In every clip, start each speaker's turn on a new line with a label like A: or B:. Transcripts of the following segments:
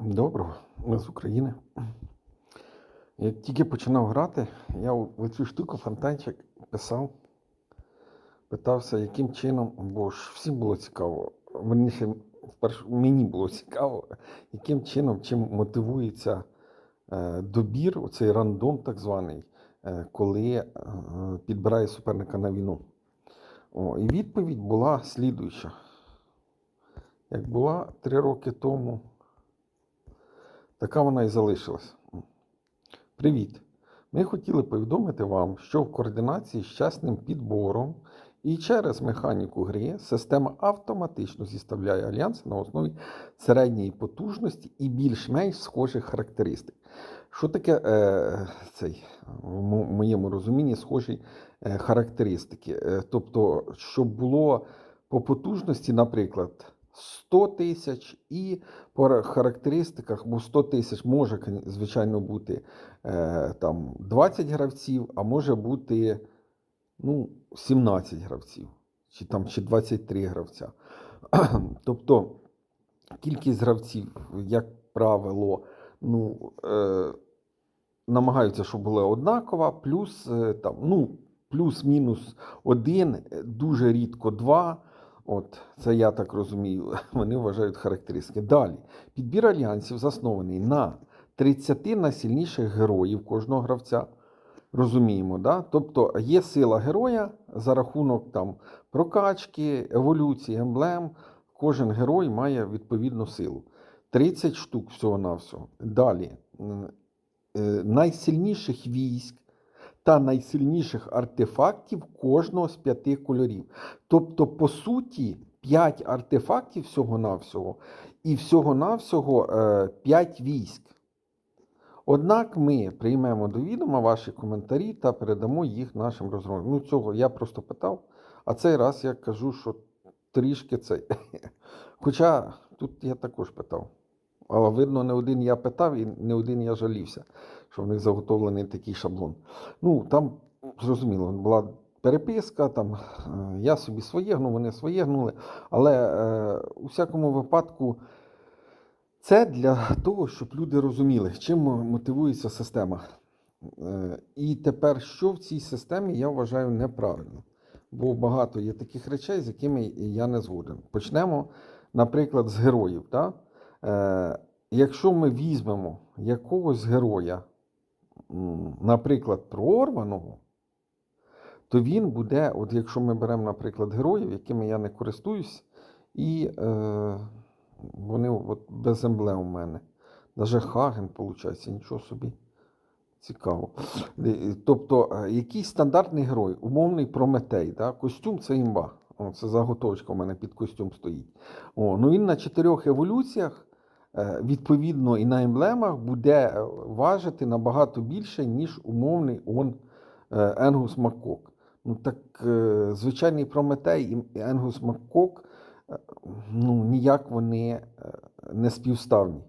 A: Доброго, ми з України. Як тільки починав грати, я в цю штуку фонтанчик писав, питався, яким чином, бо ж всім було цікаво. Верніше, мені було цікаво, яким чином, чим мотивується е, добір, оцей рандом так званий, е, коли е, підбирає суперника на війну. О, і відповідь була слідуюча. Як була три роки тому. Така вона і залишилась. Привіт! Ми хотіли повідомити вам, що в координації з чесним підбором і через механіку гри система автоматично зіставляє альянси на основі середньої потужності і більш-менш схожих характеристик. Що таке е, цей, в моєму розумінні схожі е, характеристики? Е, тобто, щоб було по потужності, наприклад, 100 тисяч і по характеристиках, бо 100 тисяч може, звичайно, бути е, там 20 гравців, а може бути ну, 17 гравців, чи там чи 23 гравця. тобто кількість гравців, як правило, ну, е, намагаються, щоб була однакова, плюс е, там, ну, плюс-мінус один, е, дуже рідко два. От, це я так розумію, вони вважають характеристики. Далі, підбір альянсів заснований на 30 найсильніших героїв кожного гравця. Розуміємо, да? тобто є сила героя за рахунок там, прокачки, еволюції, емблем. Кожен герой має відповідну силу. 30 штук всього-навсього. Далі. е, Найсильніших військ та найсильніших артефактів кожного з п'яти кольорів. Тобто, по суті, 5 артефактів всього-навсього і всього-навсього 5 військ. Однак ми приймемо до відома ваші коментарі та передамо їх нашим розробникам. Ну, цього я просто питав, а цей раз я кажу, що трішки цей. Хоча тут я також питав. Але видно, не один я питав і не один я жалівся, що в них заготовлений такий шаблон. Ну, там, зрозуміло, була переписка, там е, я собі своє гнув, вони своє гнули. Але е, у всякому випадку це для того, щоб люди розуміли, чим мотивується система. Е, І тепер, що в цій системі я вважаю неправильно. Бо багато є таких речей, з якими я не згоден. Почнемо, наприклад, з героїв. Да? Е, Якщо ми візьмемо якогось героя, наприклад, прорваного, то він буде, от якщо ми беремо, наприклад, героїв, якими я не користуюсь, і е, вони от без емблем у мене. Навіть Хаген, виходить, нічого собі. Цікаво. Тобто, е, якийсь стандартний герой, умовний Прометей, да? костюм це імба. О, це заготовочка у мене під костюм стоїть. О, ну він на чотирьох еволюціях, відповідно, і на емблемах буде е, важити набагато більше, ніж умовний он е, Енгус Маккок. Ну так е, звичайний Прометей і Енгус Маккок, е, ну ніяк вони е, не співставні.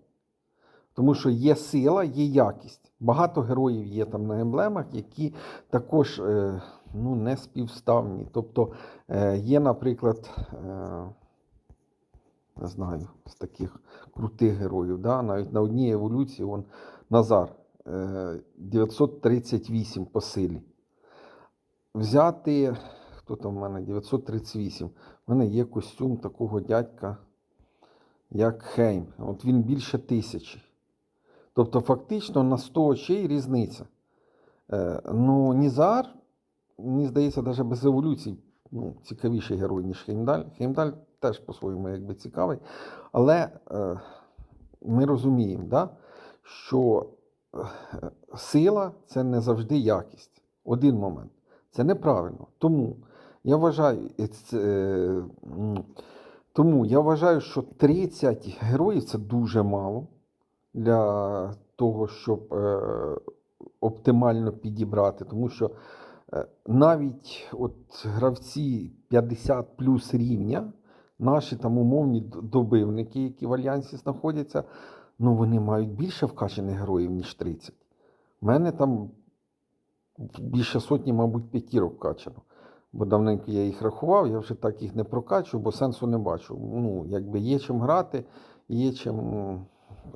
A: Тому що є сила, є якість. Багато героїв є там на емблемах, які також е, ну, не співставні. Тобто е, є, наприклад, е, не знаю, з таких крутих героїв, да? навіть на одній еволюції он, Назар е, 938 по силі. Взяти, хто там в мене 938. У мене є костюм такого дядька, як Хейм. От він більше тисячі. Тобто, фактично на 100 очей різниця. Е, ну, Нізар, мені здається, навіть без еволюцій ну, цікавіший герой, ніж Хеймдаль. Хеймдаль теж по-своєму якби цікавий. Але е, ми розуміємо, да, що е, сила це не завжди якість. Один момент. Це неправильно. Тому я вважаю, це, тому я вважаю, що 30 героїв це дуже мало для того, щоб е, оптимально підібрати. Тому що е, навіть от гравці 50 плюс рівня, наші там умовні добивники, які в альянсі знаходяться, ну вони мають більше вкачаних героїв, ніж 30. У мене там більше сотні, мабуть, п'ятірок вкачано. Бо давненько я їх рахував, я вже так їх не прокачу, бо сенсу не бачу. Ну, якби є чим грати, є чим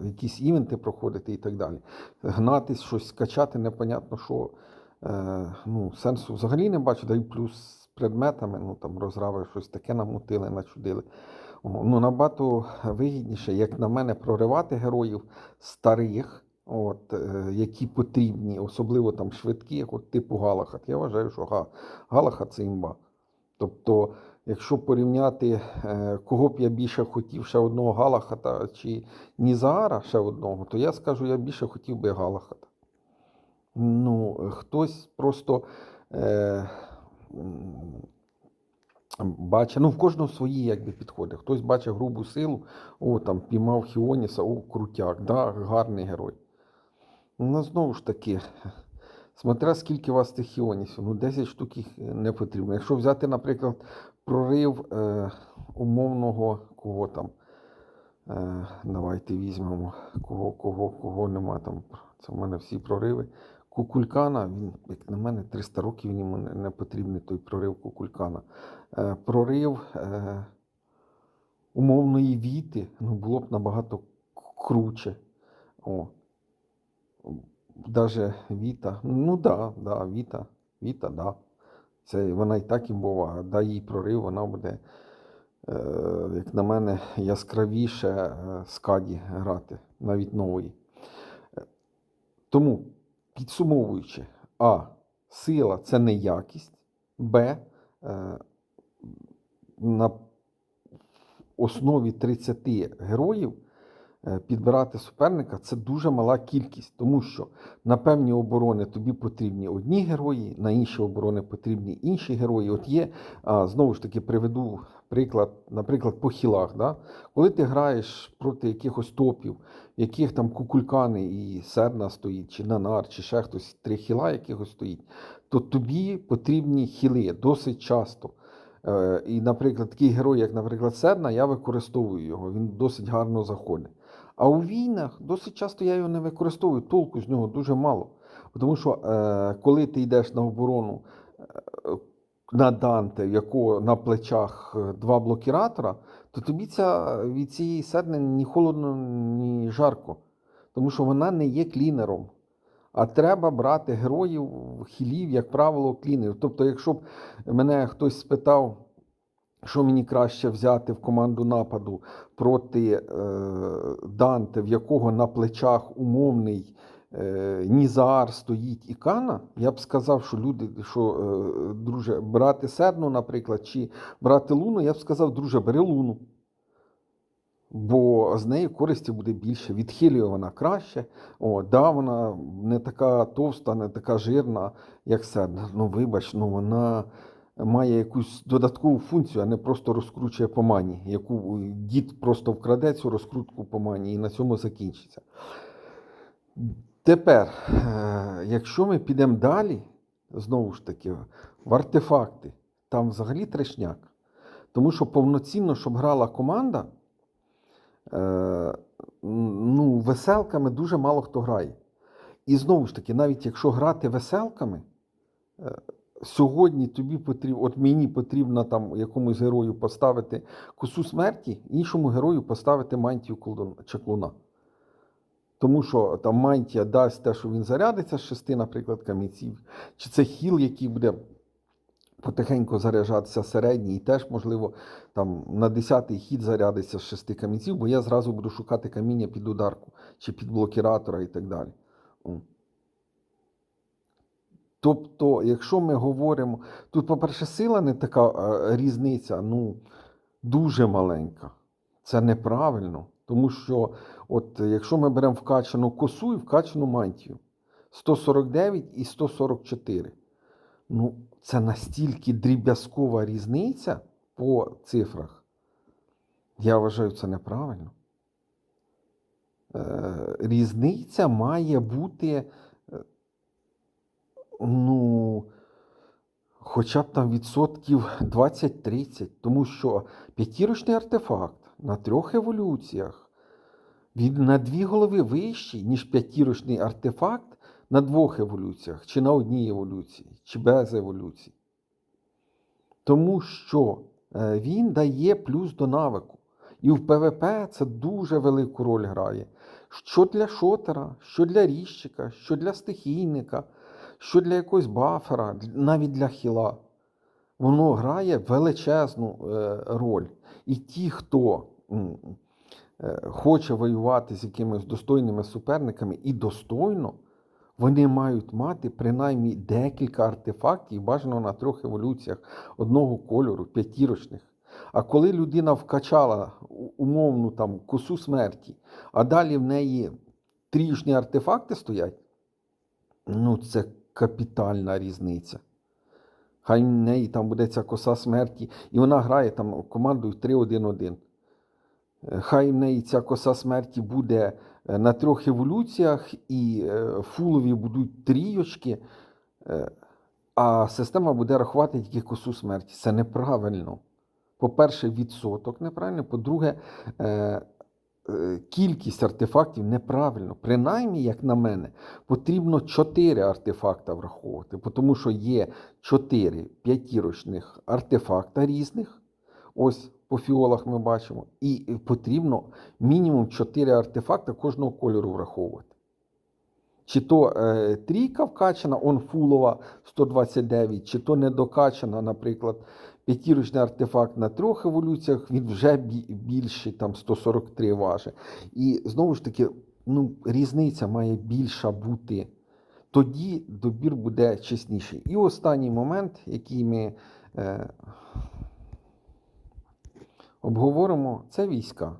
A: якісь івенти проходити і так далі. Гнатись, щось скачати, непонятно що. Е, ну, сенсу взагалі не бачу, да і плюс предметами, ну там розрави щось таке намутили, начудили. Ну, набагато вигідніше, як на мене, проривати героїв старих, от, е, які потрібні, особливо там швидкі, як от типу Галахат. Я вважаю, що Га- Галахат це імба. Тобто, якщо порівняти, е, кого б я більше хотів, ще одного Галахата чи Нізаара ще одного, то я скажу, я більше хотів би Галахата. Ну, хтось просто е, бачить, ну в кожного свої якби, підходи. Хтось бачить грубу силу, о, там піймав Хіоніса, о, крутяк, да, гарний герой. Ну, знову ж таки, смотря скільки у вас тих Хіонісів, ну 10 штук їх не потрібно. Якщо взяти, наприклад, прорив е, умовного кого там. Е, давайте візьмемо, кого, кого, кого нема там. Це в мене всі прориви. Кукулькана, він, як на мене, 300 років йому не, потрібний той прорив Кукулькана. Е, прорив е, умовної віти ну, було б набагато круче. О. Даже Віта. Ну да, да, Віта. Віта, да. Це вона і так імбова, а дай їй прорив, вона буде, е, як на мене, яскравіше е, скаді грати, навіть нової. Тому, підсумовуючи, А. Сила це не якість, Б. Е, на основі 30 героїв підбирати суперника це дуже мала кількість, тому що на певні оборони тобі потрібні одні герої, на інші оборони потрібні інші герої. От є, знову ж таки, приведу приклад, наприклад, по хілах. Да? Коли ти граєш проти якихось топів, яких там кукулькани і серна стоїть, чи нанар, чи ще хтось три хіла якихось стоїть, то тобі потрібні хіли досить часто. Е, І, наприклад, такий герой, як, наприклад, Серна, я використовую його, він досить гарно заходить. А у війнах досить часто я його не використовую, толку з нього дуже мало. Тому що е, коли ти йдеш на оборону е, на Данте, якого на плечах е, два блокіратора, то тобі ця, від цієї серни ні холодно, ні жарко. Тому що вона не є клінером. А треба брати героїв, хілів, як правило, клінерів. Тобто, якщо б мене хтось спитав, що мені краще взяти в команду нападу проти е, Данте, в якого на плечах умовний е, Нізаар стоїть і Кана, я б сказав, що люди, що, е, друже, брати Серну, наприклад, чи брати Луну, я б сказав, друже, бери Луну. Бо з неї користі буде більше. Відхилює вона краще. О, да, вона не така товста, не така жирна, як серна. Ну, вибач, ну вона має якусь додаткову функцію, а не просто розкручує по мані, яку дід просто вкраде цю розкрутку по мані і на цьому закінчиться. Тепер, е, якщо ми підемо далі, знову ж таки, в артефакти, там взагалі трешняк. Тому що повноцінно, щоб грала команда, е, ну, веселками дуже мало хто грає. І знову ж таки, навіть якщо грати веселками, е, сьогодні тобі потрібно, от мені потрібно там якомусь герою поставити косу смерті, іншому герою поставити мантію чаклуна. Тому що там мантія дасть те, що він зарядиться з шести, наприклад, камінців, чи це хіл, який буде потихеньку заряджатися середній, і теж, можливо, там на 10-й хід зарядиться з шести камінців, бо я зразу буду шукати каміння під ударку чи під блокіратора і так далі. Тобто, якщо ми говоримо, тут, по-перше, сила не така е, різниця, ну, дуже маленька. Це неправильно. Тому що, от, якщо ми беремо вкачану косу і вкачану мантію 149 і 144. Ну, це настільки дріб'язкова різниця по цифрах. Я вважаю, це неправильно. Е, різниця має бути, ну, хоча б там відсотків 20-30, тому що п'ятірочний артефакт на трьох еволюціях він на дві голови вищий, ніж п'ятірочний артефакт на двох еволюціях, чи на одній еволюції, чи без еволюції. Тому що е, він дає плюс до навику. І в ПВП це дуже велику роль грає. Що для шотера, що для ріжчика, що для стихійника, що для якогось бафера, навіть для хіла. Воно грає величезну е, роль. І ті, хто е, хоче воювати з якимись достойними суперниками і достойно, вони мають мати принаймні декілька артефактів, бажано на трьох еволюціях одного кольору, п'ятірочних. А коли людина вкачала умовну там косу смерті, а далі в неї трішні артефакти стоять, ну це капітальна різниця. Хай в неї там буде ця коса смерті, і вона грає там командою 3-1-1. Е, Хай в неї ця коса смерті буде е, на трьох еволюціях, і е, фулові будуть трійочки, е, а система буде рахувати тільки косу смерті. Це неправильно. По-перше, відсоток неправильно. По-друге, кількість артефактів неправильно. Принаймні, як на мене, потрібно 4 артефакта враховувати, тому що є 4 п'ятірочних артефакта різних. Ось по фіолах ми бачимо. І потрібно мінімум 4 артефакта кожного кольору враховувати. Чи то е, трійка вкачана, он фулова 129, чи то недокачана, наприклад, п'ятірочний артефакт на трьох еволюціях, він вже більше там 143 важить. І знову ж таки, ну, різниця має більша бути. Тоді добір буде чесніший. І останній момент, який ми е, обговоримо, це війська.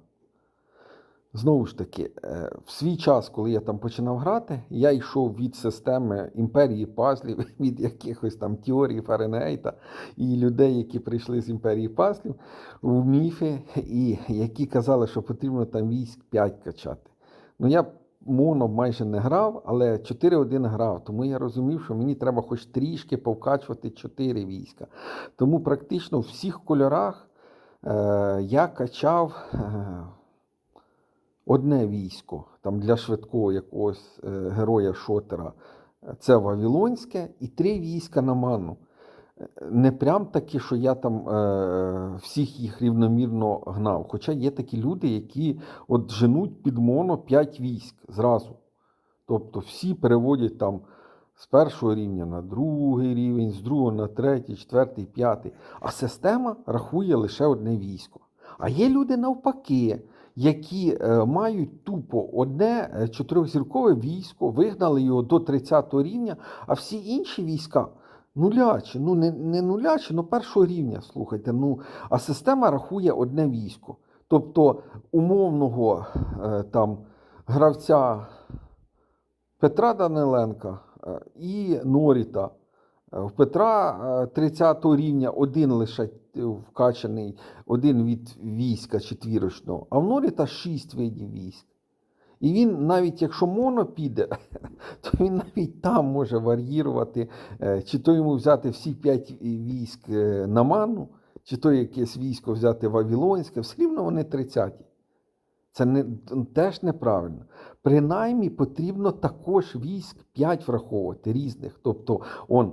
A: Знову ж таки, е, в свій час, коли я там починав грати, я йшов від системи імперії пазлів, від якихось там теорій Фаренейта і людей, які прийшли з імперії пазлів, в міфи, і які казали, що потрібно там військ 5 качати. Ну я моно майже не грав, але 4-1 грав, тому я розумів, що мені треба хоч трішки повкачувати 4 війська. Тому практично в всіх кольорах е, я качав. Е, одне військо там для швидкого якогось е, героя шотера. Це Вавилонське і три війська на ману. Е, Не прям такі, що я там е, всіх їх рівномірно гнав. Хоча є такі люди, які от женуть під моно 5 військ зразу. Тобто всі переводять там з першого рівня на другий рівень, з другого на третій, четвертий, п'ятий. А система рахує лише одне військо. А є люди навпаки, які е, мають тупо одне е, чотирьохзіркове військо, вигнали його до 30 рівня, а всі інші війська нулячі, ну не, не нулячі, ну першого рівня, слухайте. Ну, а система рахує одне військо. Тобто умовного е, там гравця Петра Даниленка е, і Норіта. Е, В Петра е, 30 рівня один лише е, вкачаний, один від війська четвірочного, а в Норіта 6 видів військ. І він, навіть якщо моно піде, то він навіть там може вар'їрувати, е, чи то йому взяти всі 5 військ е, на ману, чи то якесь військо взяти Вавилонське, все рівно вони 30. Це не, теж неправильно. Принаймні потрібно також військ 5 враховувати різних. Тобто, он, е,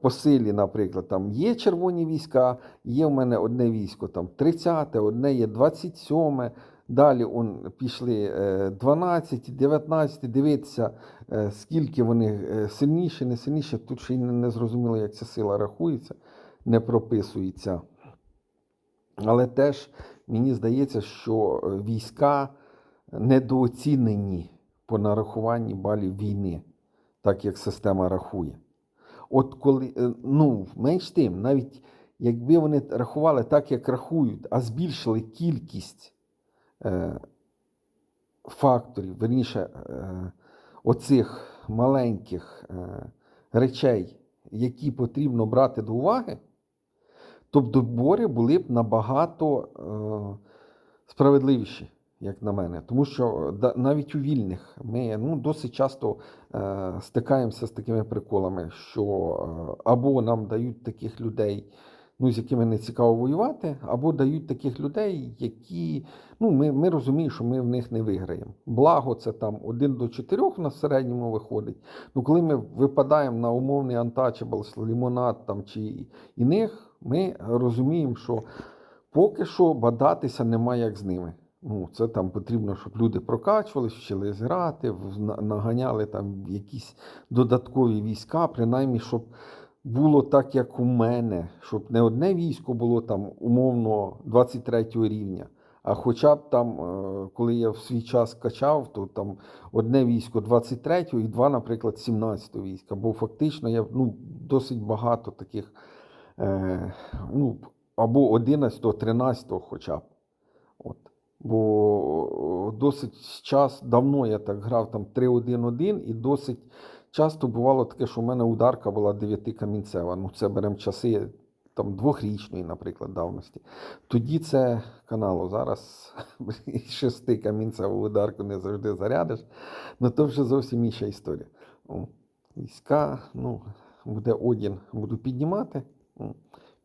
A: по силі, наприклад, там є червоні війська, є в мене одне військо там 30, одне є 27. Далі он, пішли е, 12, 19, дивитися, е, скільки вони е, сильніші, не сильніші. Тут ще й не, зрозуміло, як ця сила рахується, не прописується. Але теж мені здається, що е, війська недооцінені по нарахуванні балів війни, так як система рахує. От коли, е, ну, менш тим, навіть якби вони рахували так, як рахують, а збільшили кількість е, факторів, верніше, е, оцих маленьких е, речей, які потрібно брати до уваги, то добори були б набагато е, справедливіші, як на мене. Тому що навіть у вільних ми ну, досить часто е, стикаємося з такими приколами, що е, або нам дають таких людей, ну, з якими не цікаво воювати, або дають таких людей, які ну, ми, ми розуміємо, що ми в них не виграємо. Благо, це там один до чотирьох на середньому виходить. Ну, коли ми випадаємо на умовний Untouchables, лімонад там, чи іних, ми розуміємо, що Поки що бадатися немає як з ними. Ну, це там потрібно, щоб люди прокачувалися, вчили грати, наганяли там якісь додаткові війська, принаймні, щоб було так, як у мене, щоб не одне військо було там умовно 23 рівня, а хоча б там, е, коли я в свій час качав, то там одне військо 23-го і два, наприклад, 17-го війська. Бо фактично я ну, досить багато таких, е, ну, або 11, 13 хоча б. От. Бо досить час давно я так грав там 3-1-1, і досить часто бувало таке, що в мене ударка була 9 камінцева. Ну, це беремо часи там двохрічної, наприклад, давності. Тоді це канало. Зараз шести камінцеву ударку не завжди зарядиш. Ну то вже зовсім інша історія. Війська, ну, буде одін, буду піднімати,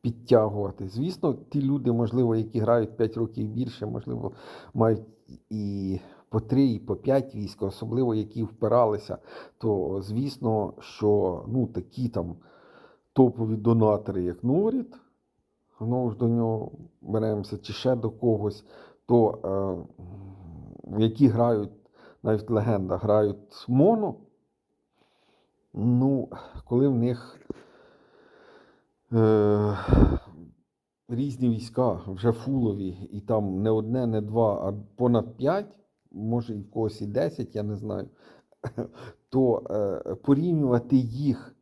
A: підтягувати. Звісно, ті люди, можливо, які грають 5 років більше, можливо, мають і по 3, і по 5 військ, особливо які впиралися, то звісно, що ну, такі там топові донатори, як Норіт, знову ж до нього беремося, чи ще до когось, то е, які грають, навіть легенда, грають моно. Ну, коли в них е, різні війська, вже фулові, і там не одне, не два, а понад п'ять, може і в когось і десять, я не знаю, то е, порівнювати їх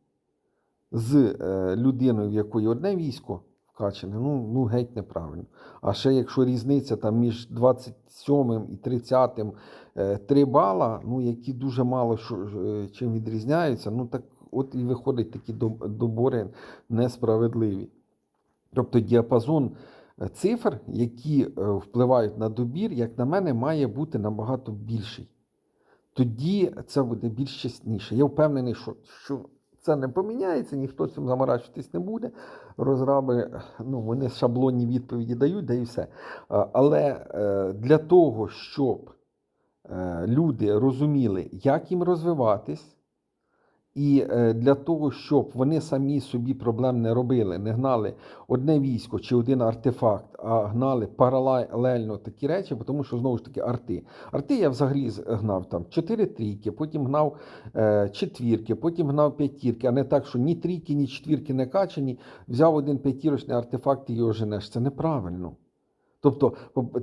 A: з е, людиною, в якої одне військо вкачане, ну, ну геть неправильно. А ще якщо різниця там між 27 і 30 е, 3 бала, ну які дуже мало що, чим відрізняються, ну так от і виходять такі добори несправедливі. Тобто діапазон е, цифр, які е, впливають на добір, як на мене, має бути набагато більший. Тоді це буде більш чесніше. Я впевнений, що, що це не поміняється, ніхто цим заморачуватись не буде. Розраби, ну, вони шаблонні відповіді дають, да і все. Але е, для того, щоб е, люди розуміли, як їм розвиватись, і е, для того, щоб вони самі собі проблем не робили, не гнали одне військо чи один артефакт, а гнали паралельно такі речі, тому що знову ж таки арти. Арти я взагалі гнав там 4 трійки, потім гнав е, четвірки, потім гнав п'ятірки, а не так, що ні трійки, ні четвірки не качані, взяв один п'ятірочний артефакт і його женеш. Це неправильно. Тобто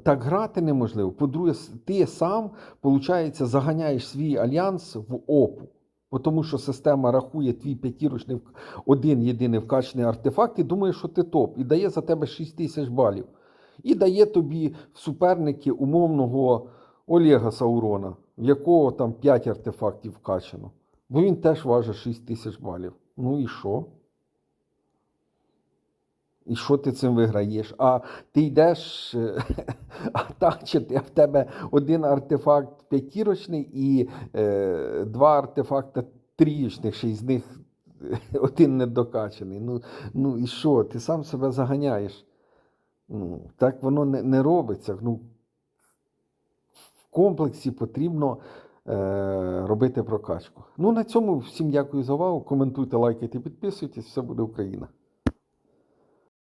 A: так грати неможливо. По-друге, ти сам, виходить, заганяєш свій альянс в опу. Бо Тому що система рахує твій п'ятірочний один єдиний вкачений артефакт і думає, що ти топ, і дає за тебе 6 тисяч балів. І дає тобі суперники умовного Олега Саурона, в якого там 5 артефактів вкачано. Бо він теж важить 6 тисяч балів. Ну і що? І що ти цим виграєш? А ти йдеш, е, а так, чи ти, в тебе один артефакт п'ятірочний і е, два артефакти трієчних, ще з них один недокачаний. Ну, ну і що? Ти сам себе заганяєш. Ну, так воно не, не робиться. Ну, в комплексі потрібно е, робити прокачку. Ну, на цьому всім дякую за увагу. Коментуйте, лайкайте, підписуйтесь. Все буде Україна.